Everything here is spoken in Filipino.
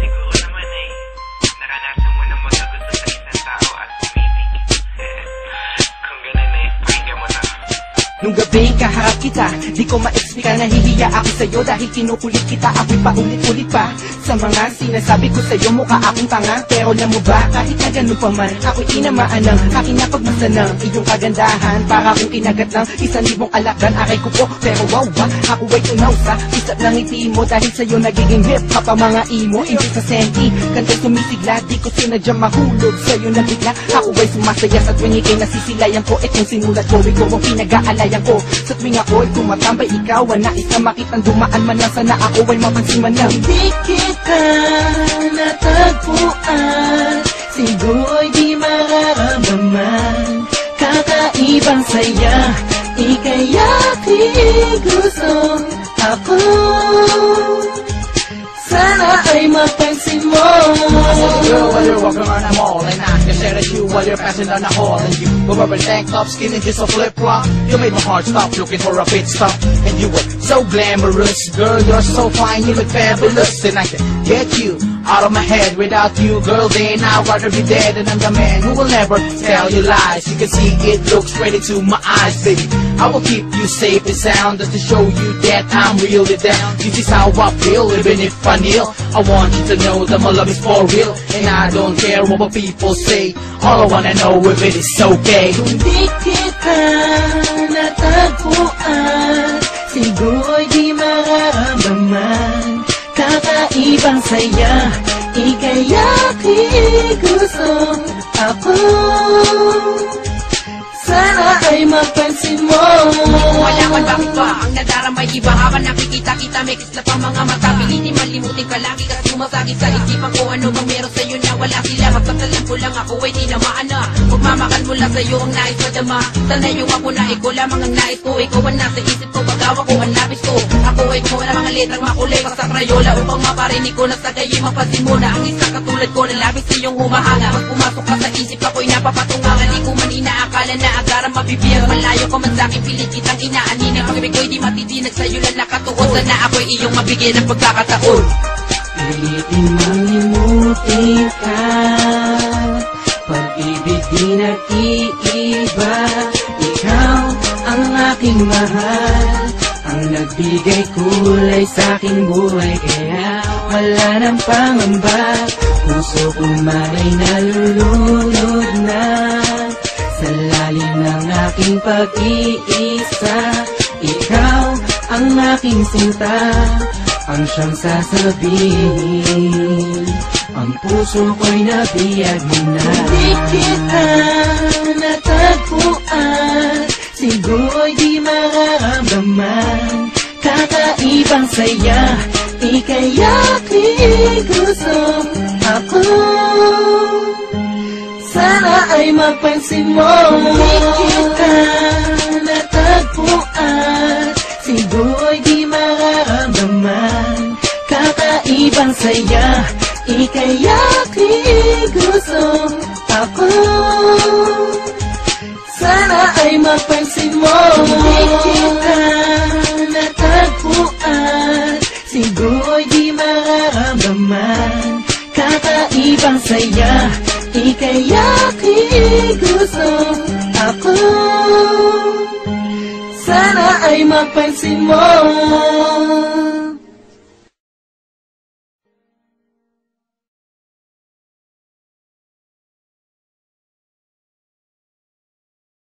Single lemonade, na Nung gabing kaharap kita Di ko ma-explica Nahihiya ako sa'yo Dahil kinukulit kita. Ako'y paulit-ulit pa Sa mga sinasabi ko sa'yo. Mukha akong tanga Pero alam mo ba Kahit na ganun pa man Ako'y tinamaan ng Aking napagmasa ng Iyong kagandahan. Para kong kinagat ng Isang libong alakdan Aray ko po. Pero wow ba Ako ay tunaw sa Isat ng ngiti mo. Dahil sa'yo nagiging hip Hop ang mga imo Imbis sa senti Kantay sumisigla Di ko sinadyang mahulog Sa'yo na bigla. Ako ay sumasaya Sa tuwing ikay nasisilayan ko Itong sinulat ko Ikaw ang pinag-aalayan ko. Sa tuwing ako'y tumatambay Ikaw ang nais na makitang dumaan man lang Sana ako ay mapansin man lang. Di kita natagpuan. Siguro'y di mararamdaman Kakaibang saya. Ika'y aking gusto. Ako Sana ay mapansin mo. Girl, while you're walking around while you're passing down the hall. And you were wearing tank top, skin and just a flip flop. You made my heart stop looking for a pit stop. And you were so glamorous Girl, you're so fine, you look fabulous. And I can get you out of my head Without you, girl, then I'd rather be dead. And I'm the man who will never tell you lies. You can see it looks straight into my eyes, baby. I will keep you safe and sound Just to show you that I'm really down. This is how I feel, even if I kneel. I want you to know that my love is for real. And I don't care what people say. All I wanna know if it is okay. Kung kita natagpuan Siguro'y di mararamdaman Kakaibang saya Ika'y aking gusto Ako. Sana ay mapansin mo. Malaman bakit ba ang nadaramay? Iba Habang nakikita kita may kislap ang mga mata. Pilitin malimutin ka lagi kasi sumasakit sa isipan ko. Ano bang meron sa'yo na wala sila? Magpasalan ko lang ako ay tinamaan na Magmamahal mula sa'yo ang nais madama Sanay yung ako na ikaw lamang ang nais ko. Ikaw ang nasa isip ko Pagawa ko ang labis ko. Ako ay ko na mga letrang makulay pa sa krayola Upang maparinig ko na sa gayi. Mapansin mo na Ang isang katulad ko na labis iyong humahanga. Pag pumasok ka sa isip ako'y napapatungangan Di ko man inaakala na agaran mabibiyang Malayo ko man sa'king pilit kitang inaaninag Pag-ibig ko'y di matitinag sa'yo lang nakatuon. Sana ako'y iyong mabigyan ng pagkakataon. Pilitin mang limutin ka di nag-iiba. Ikaw ang aking mahal. Ang nagbigay kulay sa aking buhay. Kaya wala nang pangamba. Puso ko man ay nalulunod na. Sa lalim ng aking pag-iisa Ikaw ang aking sinta. Ang siyang sasabihin Ang puso ko'y nabiyag mo na. Di kita natagpuan Siguro'y di mararamdaman. Kakaibang saya Ika'y aking gusto Ako. Sana ay mapansin mo. Di kita natagpuan Siguro'y di mararamdaman. Kakaibang saya Ika'y aking gusto Sana ay mapansin mo. Di kita natagpuan Siguro'y di mararamdaman Kakaibang saya. Ika'y aking gusto sana ay mapansin mo